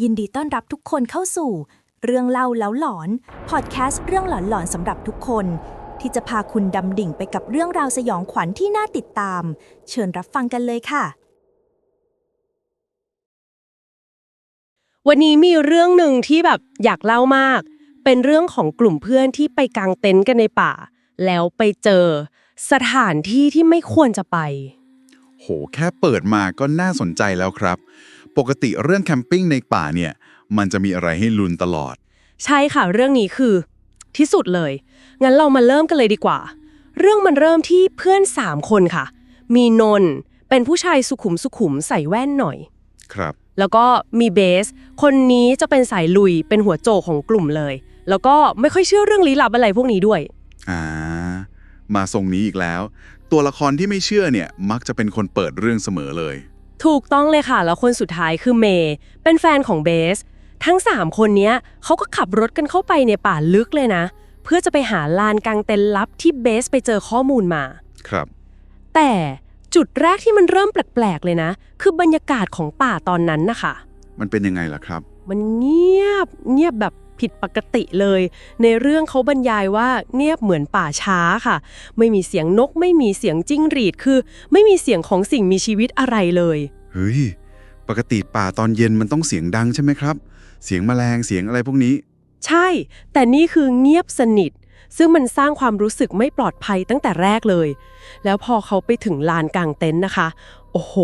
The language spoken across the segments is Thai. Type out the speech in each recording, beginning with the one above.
ยินดีต้อนรับทุกคนเข้าสู่ เรื่องเล่าแล้วหลอนพอดแคสต์เรื่องหลอนๆสำหรับทุกคน ที่จะพาคุณดำดิ่งไปกับเรื่องราวสยองขวัญที่น่าติดตาม เชิญรับฟังกันเลยค่ะ วันนี้มีเรื่องหนึ่งที่แบบอยากเล่ามาก เป็นเรื่องของกลุ่มเพื่อนที่ไปกางเต็นท์กันในป่า แล้วไปเจอ สถานที่ที่ไม่ควรจะไป โหแค่เปิดมาก็น่าสนใจแล้วครับ ปกติเรื่องแคมปิ้งในป่าเนี่ยมันจะมีอะไรให้ลุ้นตลอด ใช่ค่ะเรื่องนี้คือ ที่สุดเลย งั้นเรามาเริ่มกันเลยดีกว่า เรื่องมันเริ่มที่เพื่อนสามคนค่ะ มีนนท์เป็นผู้ชายสุขุมสุขุมใส่แว่นหน่อย ครับ แล้วก็มีเบส คนนี้จะเป็นสายลุยเป็นหัวโจกของกลุ่มเลย แล้วก็ไม่ค่อยเชื่อเรื่องลี้ลับอะไรพวกนี้ด้วย อ่า มาทรงนี้อีกแล้ว ตัวละครที่ไม่เชื่อเนี่ยมักจะเป็นคนเปิดเรื่องเสมอเลย ถูกต้องเลยค่ะ แล้วคนสุดท้ายคือเมย์เป็นแฟนของเบส ทั้ง 3 คนเนี้ยเขาก็ขับรถกันเข้าไปในป่าลึกเลยนะ เพื่อจะไปหาลานกลางเต็นท์ลับที่เบสไปเจอข้อมูลมา ครับ แต่จุดแรกที่มันเริ่มแปลกๆเลยนะ คือบรรยากาศของป่าตอนนั้นนะคะ มันเป็นยังไงล่ะครับ มันเงียบเงียบแบบ ผิดปกติเลย ในเรื่องเขาบรรยายว่าเงียบเหมือนป่าช้าค่ะ ไม่มีเสียงนกไม่มีเสียงจิ้งหรีดคือ ไม่มีเสียงของสิ่งมีชีวิตอะไรเลยเฮ้ยปกติป่าตอนเย็นมันต้องเสียงดังใช่ไหมครับ เสียงแมลงเสียงอะไรพวกนี้ ใช่ แต่นี่คือเงียบสนิท ซึ่งมันสร้างความรู้สึกไม่ปลอดภัยตั้งแต่แรกเลย แล้วพอเขาไปถึงลานกลางเต็นท์นะคะ โอ้โห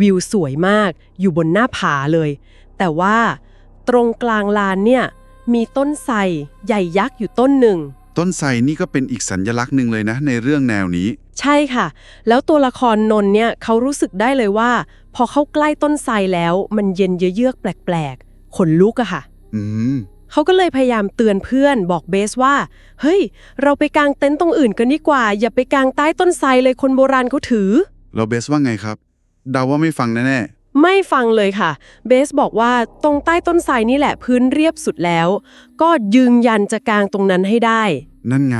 วิวสวยมาก อยู่บนหน้าผาเลย แต่ว่าตรงกลางลานเนี่ย มีต้นไทรใหญ่ยักษ์อยู่ต้นหนึ่ง ต้นไทรนี่ก็เป็นอีกสัญลักษณ์หนึ่งเลยนะ ในเรื่องแนวนี้ ใช่ค่ะ แล้วตัวละครนนท์เนี่ยเขารู้สึกได้เลยว่า พอเข้าใกล้ต้นไทรแล้ว มันเย็นเยือกๆแปลกๆขนลุกอะค่ะ อืม เขาก็เลยพยายามเตือนเพื่อนบอกเบสว่า เฮ้ย เราไปกางเต็นท์ตรงอื่นกันดีกว่า อย่าไปกางใต้ต้นไทรเลยคนโบราณเขาถือแล้วเบสว่าไงครับ เดาว่าไม่ฟังแน่ ไม่ฟังเลยค่ะ เบสบอกว่าตรงใต้ต้นไทรนี่แหละพื้นเรียบสุดแล้ว ก็ยืนยันจะกางตรงนั้นให้ได้ๆนั่นไง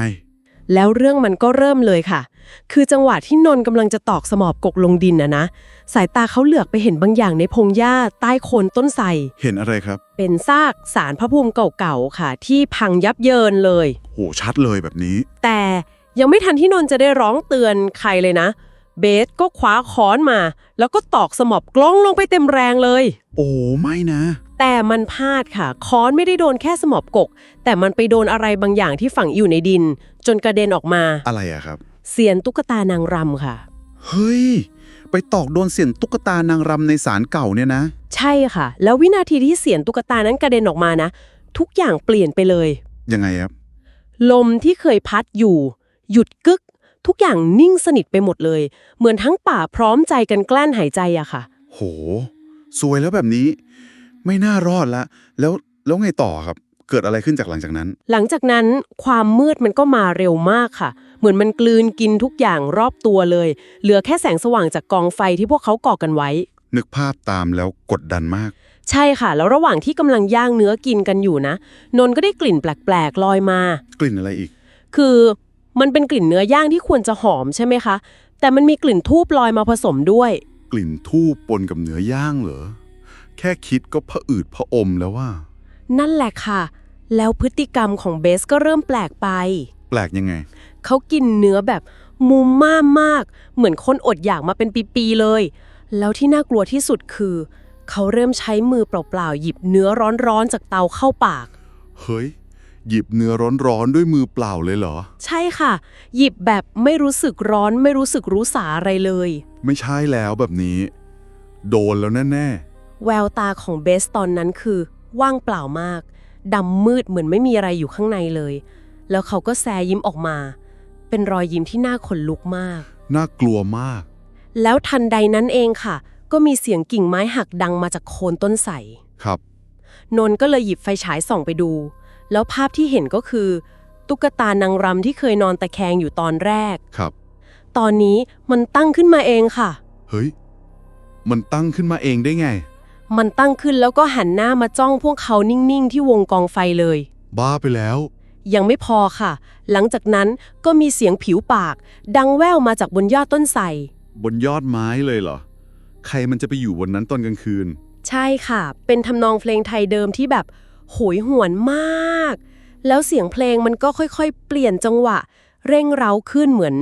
แล้วเรื่องมันก็เริ่มเลยค่ะ คือจังหวะที่นนท์กำลังจะตอกสมอบกกลงดินนะนะ สายตาเขาเหลือกไปเห็นบางอย่างในพงหญ้าใต้โคนต้นไทรเห็นอะไรครับ เป็นซากสารพระภูมิเก่าๆค่ะ ที่พังยับเยินเลย โหชัดเลยแบบนี้ แต่ยังไม่ทันที่นนท์จะได้ร้องเตือนใครเลยนะ เบสก็คว้าค้อนมา แล้วก็ตอกสมอบกล้องลงไปเต็มแรงเลย โอ้ไม่นะ แต่มันพลาดค่ะ ค้อนไม่ได้โดนแค่สมอบกก แต่มันไปโดนอะไรบางอย่างที่ฝังอยู่ในดิน จนกระเด็นออกมา อะไรอะครับ เสียนตุ๊กตานางรำค่ะ เฮ้ย ไปตอกโดนเสียนตุ๊กตานางรำในศาลเก่าเนี่ยนะ ใช่ค่ะ แล้ววินาทีที่เสียนตุ๊กตานั้นกระเด็นออกมานะ ทุกอย่างเปลี่ยนไปเลย ยังไงครับ ลมที่เคยพัดอยู่ หยุดกึก ทุกอย่างนิ่งสนิทไปหมดเลย เหมือนทั้งป่าพร้อมใจกันกลั้นหายใจอะค่ะ โห สวยแล้วแบบนี้ ไม่น่ารอดละ แล้วแล้วไงต่อครับ เกิดอะไรขึ้นจากหลังจากนั้น หลังจากนั้นความมืดมันก็มาเร็วมากค่ะ เหมือนมันกลืนกินทุกอย่างรอบตัวเลย เหลือแค่แสงสว่างจากกองไฟที่พวกเขาก่อกันไว้ นึกภาพตามแล้วกดดันมาก ใช่ค่ะ แล้วระหว่างที่กำลังย่างเนื้อกินกันอยู่นะ นนท์ก็ได้กลิ่นแปลกๆลอยมา กลิ่นอะไรอีก คือ มันเป็นกลิ่นเนื้อย่างที่ควรจะหอมใช่ไหมคะ แต่มันมีกลิ่นทูบลอยมาผสมด้วย กลิ่นทูบปนกับเนื้อย่างเหรอ แค่คิดก็ผะอืดผะอมแล้วว่า นั่นแหละค่ะ แล้วพฤติกรรมของเบสก็เริ่มแปลกไป แปลกยังไง เขากินเนื้อแบบมุมม่ามาก เหมือนคนอดอยากมาเป็นปีๆเลย แล้วที่น่ากลัวที่สุดคือ เขาเริ่มใช้มือเปล่าๆหยิบเนื้อร้อนๆจากเตาเข้าปาก เฮ้ย หยิบเนื้อร้อนๆด้วยมือเปล่าเลยเหรอ ใช่ค่ะ หยิบแบบไม่รู้สึกร้อนไม่รู้สึกรู้สาอะไรเลย ไม่ใช่แล้วแบบนี้ โดนแล้วแน่แววตาของเบสตอนนั้นคือ ว่างเปล่ามากดำมืดเหมือนไม่มีอะไรอยู่ข้างในเลย แล้วเขาก็แซยิ้มออกมา เป็นรอยยิ้มที่น่าขนลุกมาก ๆ น่ากลัวมาก แล้วทันใดนั้นเองค่ะ ก็มีเสียงกิ่งไม้หักดังมาจากโคนต้นไทร ครับ นนท์ก็เลยหยิบไฟฉายส่องไปดู แล้วภาพที่เห็นก็คือ ตุ๊กตานางรำที่เคยนอนตะแคงอยู่ตอนแรก ครับ ตอนนี้มันตั้งขึ้นมาเองค่ะ เฮ้ย มันตั้งขึ้นมาเองได้ไง มันตั้งขึ้นแล้วก็หันหน้ามาจ้องพวกเขานิ่งๆ ที่วงกองไฟเลย บ้าไปแล้ว ยังไม่พอค่ะ หลังจากนั้นก็มีเสียงผิวปาก ดังแว่วมาจากบนยอดต้นไทรบนยอดไม้เลยเหรอ ใครมันจะไปอยู่บนนั้นตอนกลางคืน ใช่ค่ะ เป็นทำนองเพลงไทยเดิมที่แบบ โหยหวนมาก แล้วเสียงเพลงมันก็ค่อยๆ เปลี่ยนจังหวะ เร่งเร้าขึ้นเหมือน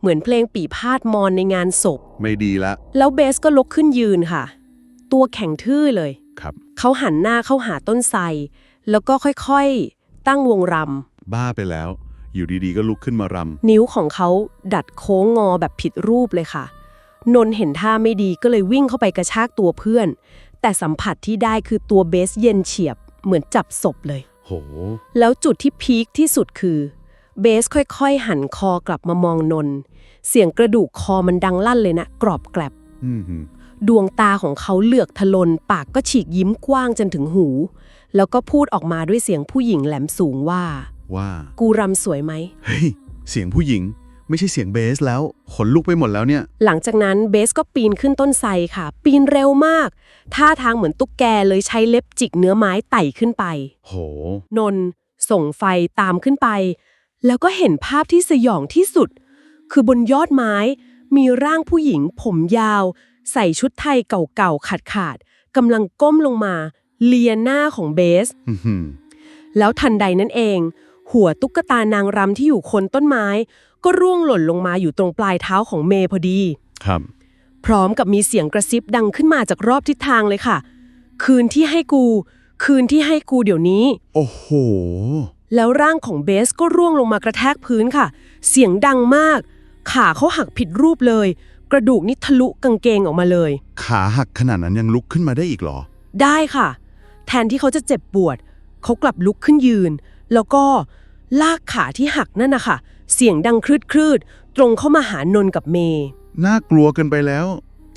เหมือนเพลงปีพาดมอนในงานศพ ไม่ดีละ แล้วเบสก็ลุกขึ้นยืนค่ะ ตัวแข็งทื่อเลย ครับ เขาหันหน้าเข้าหาต้นไทรแล้วก็ค่อยๆ ตั้งวงรบ้าไปแล้ว อยู่ดีๆ ก็ลุกขึ้นมารำนิ้วของเขาดัดโค้งงอแบบผิดรูปเลยค่ะ นนท์เห็นท่าไม่ดีก็เลยวิ่งเข้าไปกระชากตัวเพื่อน แต่สัมผัสที่ได้คือตัวเบสเย็นเฉียบ เหมือนจับศพเลยำโห แล้วจุดที่พีคที่สุดคือเบสค่อยๆ หันคอกลับมามองนนท์เสียงกระดูกคอมันดังลั่นเลยนะ กรอบแกรบอืมหืมดวงตาของเขาเหลือกทะลน ปากก็ฉีกยิ้มกว้างจนถึงหู แล้วก็พูดออกมาด้วยเสียงผู้หญิงแหลมสูงว่า ว่า กูรำสวยไหม เฮ้ย เสียงผู้หญิง ไม่ใช่เสียงเบสแล้วขนลุกไปหมดแล้วเนี่ย หลังจากนั้นเบสก็ปีนขึ้นต้นไทรค่ะ ปีนเร็วมาก ท่าทางเหมือนตุ๊กแกเลยใช้เล็บจิกเนื้อไม้ไต่ขึ้นไป โห นนท์ส่งไฟตามขึ้นไป แล้วก็เห็นภาพที่สยองที่สุด คือบนยอดไม้ มีร่างผู้หญิงผมยาว ใส่ชุดไทยเก่าๆขาดๆกำลังก้มลงมา เลียหน้าของเบส อื้อหือแล้วทันใดนั้นเอง หัวตุ๊กตานางรำที่อยู่คนต้นไม้ ก็ร่วงหล่นลงมาอยู่ตรงปลายเท้าของเมย์พอดี ครับ พร้อมกับมีเสียงกระซิบดังขึ้นมาจากรอบทิศทางเลยค่ะ คืนที่ให้กู คืนที่ให้กูเดี๋ยวนี้ โอ้โห แล้วร่างของเบสก็ร่วงลงมากระแทกพื้นค่ะ เสียงดังมาก ขาเขาหักผิดรูปเลย กระดูกนี่ทะลุกางเกงออกมาเลย ขาหักขนาดนั้นยังลุกขึ้นมาได้อีกเหรอ ได้ค่ะ แทนที่เขาจะเจ็บปวด เขากลับลุกขึ้นยืน แล้วก็ลากขาที่หักนั่นนะคะ เสียงดังคลืดคลืดๆตรงเข้ามาหานนท์กับเมย์น่ากลัวเกินไปแล้ว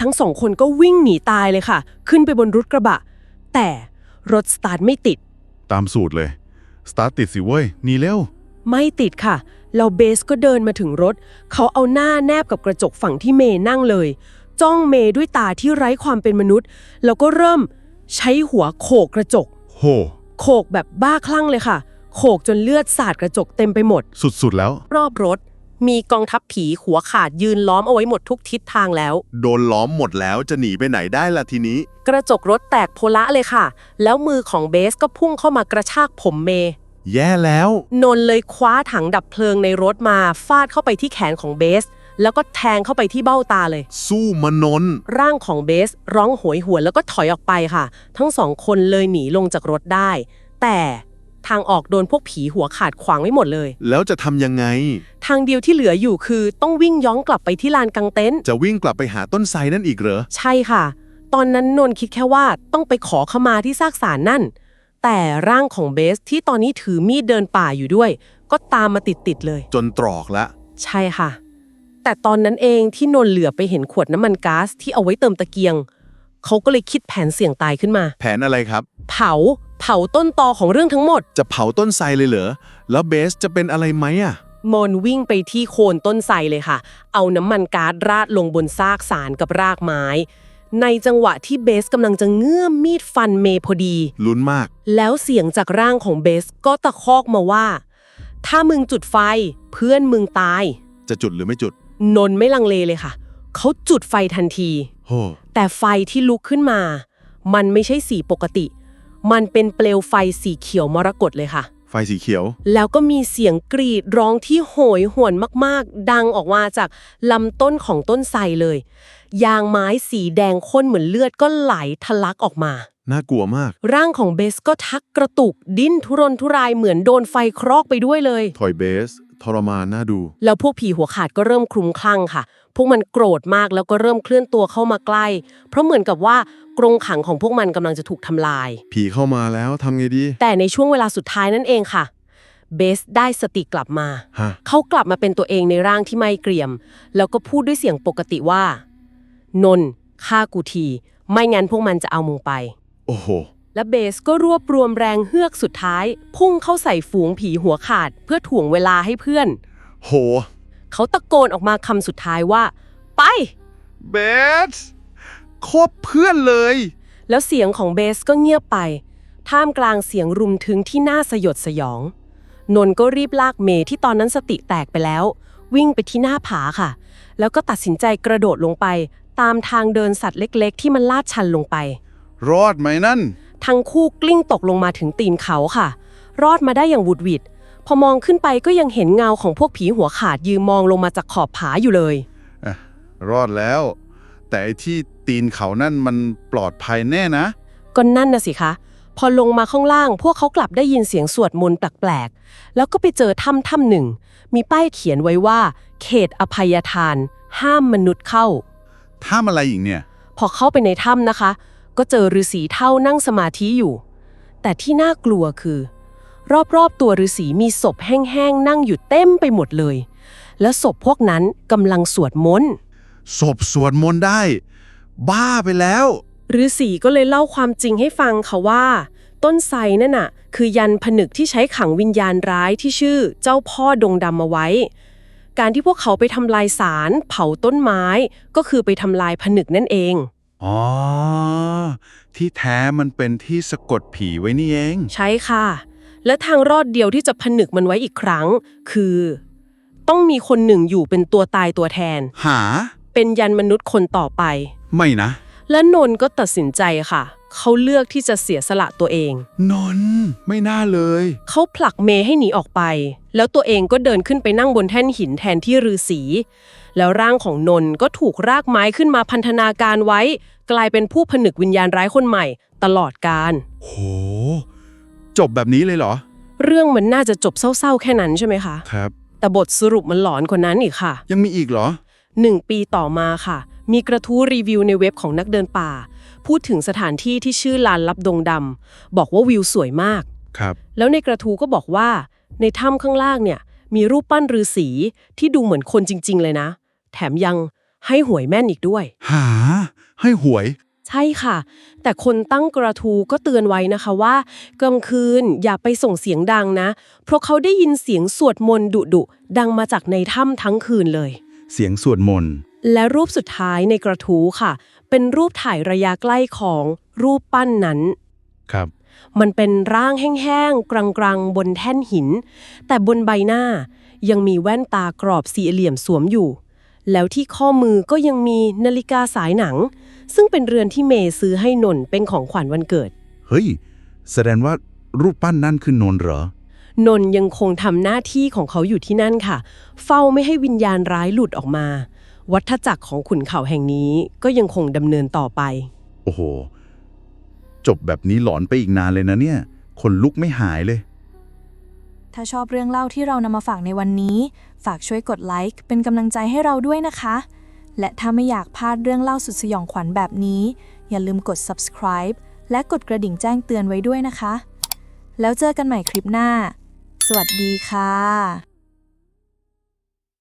ทั้งสองคนก็วิ่งหนีตายเลยค่ะ ขึ้นไปบนรถกระบะ แต่รถสตาร์ทไม่ติด ตามสูตรเลย สตาร์ทติดสิเว้ยหนีเร็ว ไม่ติดค่ะ เราเบสก็เดินมาถึงรถ เขาเอาหน้าแนบกับกระจกฝั่งที่เมย์นั่งเลย จ้องเมย์ด้วยตาที่ไร้ความเป็นมนุษย์ แล้วก็เริ่มใช้หัวโขกกระจก โห โขกแบบบ้าคลั่งเลยค่ะ โขกจนเลือดสาดกระจกเต็มไปหมด สุดๆแล้ว รอบรถ มีกองทัพผีหัวขาดยืนล้อมเอาไว้หมดทุกทิศทางแล้ว โดนล้อมหมดแล้วจะหนีไปไหนได้ล่ะทีนี้ กระจกรถแตกโพละเลยค่ะ แล้วมือของเบสก็พุ่งเข้ามากระชากผมเมย์แย่แล้ว นนท์เลยคว้าถังดับเพลิงในรถมาฟาดเข้าไปที่แขนของเบส แล้วก็แทงเข้าไปที่เบ้าตาเลย สู้มานนท์ร่างของเบสร้องโหยหวนแล้วก็ถอยออกไปค่ะ ทั้งสองคนเลยหนีลงจากรถได้ แต่ ทางออกโดนพวกผีหัวขาดขวางไว้หมดเลย แล้วจะทำยังไง ทางเดียวที่เหลืออยู่คือต้องวิ่งย้อนกลับไปที่ลานกางเต็นท์ จะวิ่งกลับไปหาต้นไทรนั่นอีกเหรอ ใช่ค่ะ ตอนนั้นนนท์คิดแค่ว่าต้องไปขอขมาที่ซากสารนั่น แต่ร่างของเบสที่ตอนนี้ถือมีดเดินป่าอยู่ด้วย ก็ตามมาติดๆเลย จนตรอกละ ใช่ค่ะ แต่ตอนนั้นเองที่นนท์เหลือไปเห็นขวดน้ำมันก๊าซที่เอาไว้เติมตะเกียง เขาก็เลยคิดแผนเสี่ยงตายขึ้นมา แผนอะไรครับ เผา เผาต้นตอของเรื่องทั้งหมด จะเผาต้นไทรเลยเหรอ แล้วเบสจะเป็นอะไรไหมอะมนวิ่งไปที่โคนต้นไทรเลยค่ะ เอาน้ำมันก๊าซราดลงบนซากสารกับรากไม้ ในจังหวะที่เบสกำลังจะเงื้อมมีดฟันเมย์พอดี ลุ้นมาก แล้วเสียงจากร่างของเบสก็ตะคอกมาว่า ถ้ามึงจุดไฟ เพื่อนมึงตาย จะจุดหรือไม่จุด นนท์ไม่ลังเลเลยค่ะ เขาจุดไฟทันที โห แต่ไฟที่ลุกขึ้นมา มันไม่ใช่สีปกติ มันเป็นเปลวไฟสีเขียวมรกตเลยค่ะ ไฟสีเขียว แล้วก็มีเสียงกรีดร้องที่โหยหวนมากๆ ดังออกมาจากลำต้นของต้นไทรเลย ยางไม้สีแดงข้นเหมือนเลือดก็ไหลทะลักออกมา น่ากลัวมาก ร่างของเบสก็ทักกระตุกดิ้นทุรนทุรายเหมือนโดนไฟครอกไปด้วยเลย ถอยเบส ทรมานน่าดู แล้วพวกผีหัวขาดก็เริ่มคลุ้มคลั่งค่ะ พวกมันโกรธมากแล้วก็เริ่มเคลื่อนตัวเข้ามาใกล้ เพราะเหมือนกับว่ากรงขังของพวกมันกำลังจะถูกทำลาย ผีเข้ามาแล้วทำไงดี แต่ในช่วงเวลาสุดท้ายนั่นเองค่ะ เบสได้สติกลับมา ฮะ เขากลับมาเป็นตัวเองในร่างที่ไม่เกรียม แล้วก็พูดด้วยเสียงปกติว่า นนท์ฆ่ากูที ไม่งั้นพวกมันจะเอามึงไป โอ้โห และเบสก็รวบรวมแรงเฮือกสุดท้าย พุ่งเข้าใส่ฝูงผีหัวขาดเพื่อถ่วงเวลาให้เพื่อน โห เขาตะโกนออกมาคำสุดท้ายว่า ไป เบสโคบเพื่อนเลย แล้วเสียงของเบสก็เงียบไป ท่ามกลางเสียงรุมถึงที่น่าสยดสยอง นนท์ก็รีบลากเมย์ที่ตอนนั้นสติแตกไปแล้ว วิ่งไปที่หน้าผาค่ะ แล้วก็ตัดสินใจกระโดดลงไป ตามทางเดินสัตว์เล็ก ๆ ที่มันลาดชันลงไป รอดไหมนั่น ทั้งคู่กลิ้งตกลงมาถึงตีนเขาค่ะ รอดมาได้อย่างหวุดหวิดพอมองขึ้นไปก็ยังเห็นเงาของพวกผีหัวขาดยืนมองลงมาจากขอบผาอยู่เลยรอดแล้ว แต่ไอ้ที่ตีนเขานั่นมันปลอดภัยแน่นะ ก็นั่นนะสิคะ พอลงมาข้างล่าง พวกเขากลับได้ยินเสียงสวดมนต์แปลกๆ แล้วก็ไปเจอถ้ำถ้ำหนึ่ง มีป้ายเขียนไว้ว่า เขตอภัยทาน ห้ามมนุษย์เข้า ถ้ามอะไรอีกเนี่ย พอเข้าไปในถ้ำนะคะ ก็เจอฤาษีเท่านั่งสมาธิอยู่ แต่ที่น่ากลัวคือ รอบๆตัวฤาษีมีศพแห้งๆนั่งอยู่เต็มไปหมดเลย และศพพวกนั้นกำลังสวดมนต์ศพสวดมนต์ได้ บ้าไปแล้วฤาษีก็เลยเล่าความจริงให้ฟังค่ะว่า ต้นไทรนั่นน่ะ คือยันผนึกที่ใช้ขังวิญญาณร้ายที่ชื่อเจ้าพ่อดงดำมาไว้ การที่พวกเขาไปทำลายสาร เผาต้นไม้ ก็คือไปทำลายผนึกนั่นเอง อ๋อ ที่แท้มันเป็นที่สะกดผีไว้นี่เอง ใช่ค่ะ และทางรอดเดียวที่จะผนึกมันไว้อีกครั้ง คือ ต้องมีคนหนึ่งอยู่เป็นตัวตายตัวแทน หา เป็นยันมนุษย์คนต่อไป ไม่นะ และนนท์ก็ตัดสินใจค่ะ เขาเลือกที่จะเสียสละตัวเอง นนท์ไม่น่าเลย เขาผลักเมย์ให้หนีออกไป แล้วตัวเองก็เดินขึ้นไปนั่งบนแท่นหินแทนที่ฤาษีแล้วร่างของนนท์ก็ถูกรากไม้ขึ้นมาพันธนาการไว้ กลายเป็นผู้ผนึกวิญญาณร้ายคนใหม่ ตลอดกาลโห จบแบบนี้เลยเหรอ เรื่องมันน่าจะจบเศร้าๆ แค่นั้นใช่ไหมคะ ครับ แต่บทสรุปมันหลอนกว่านั้นอีกค่ะ ยังมีอีกเหรอ หนึ่งปีต่อมาค่ะ มีกระทู้รีวิวในเว็บของนักเดินป่า พูดถึงสถานที่ที่ชื่อลานลับดงดำบอกว่าวิวสวยมาก ครับ แล้วในกระทู้ก็บอกว่า ในถ้ำข้างล่างเนี่ย มีรูปปั้นฤาษีที่ดูเหมือนคนจริง ๆ เลยนะ แถมยังให้หวยแม่นอีกด้วย หา ให้หวย ใช่ค่ะ แต่คนตั้งกระทู้ก็เตือนไว้นะคะว่ากลางคืนอย่าไปส่งเสียงดังนะ เพราะเขาได้ยินเสียงสวดมนต์ดุดุๆดังมาจากในถ้ำทั้งคืนเลย เสียงสวดมนต์ และรูปสุดท้ายในกระทู้ค่ะ เป็นรูปถ่ายระยะใกล้ของรูปปั้นนั้น ครับ มันเป็นร่างแห้งๆ กลางๆ บนแท่นหิน แต่บนใบหน้ายังมีแว่นตากรอบสี่เหลี่ยมสวมอยู่ แล้วที่ข้อมือก็ยังมีนาฬิกาสายหนัง ซึ่งเป็นเรือนที่เมย์ซื้อให้นนท์เป็นของขวัญวันเกิด เฮ้ย แสดงว่ารูปปั้นนั่นคือนนท์เหรอ นนท์ยังคงทำหน้าที่ของเขาอยู่ที่นั่นค่ะ เฝ้าไม่ให้วิญญาณร้ายหลุดออกมา วัฏจักรของขุนเขาแห่งนี้ก็ยังคงดำเนินต่อไป โอ้โห จบแบบนี้หลอนไปอีกนานเลยนะเนี่ย คนลุกไม่หายเลย ถ้าชอบเรื่องเล่าที่เรานำมาฝากในวันนี้ ฝากช่วยกดไลค์เป็นกำลังใจให้เราด้วยนะคะ และถ้าไม่อยากพลาดเรื่องเล่าสุดสยองขวัญแบบนี้ อย่าลืมกด subscribe และกดกระดิ่งแจ้งเตือนไว้ด้วยนะคะ แล้วเจอกันใหม่คลิปหน้า สวัสดีค่ะ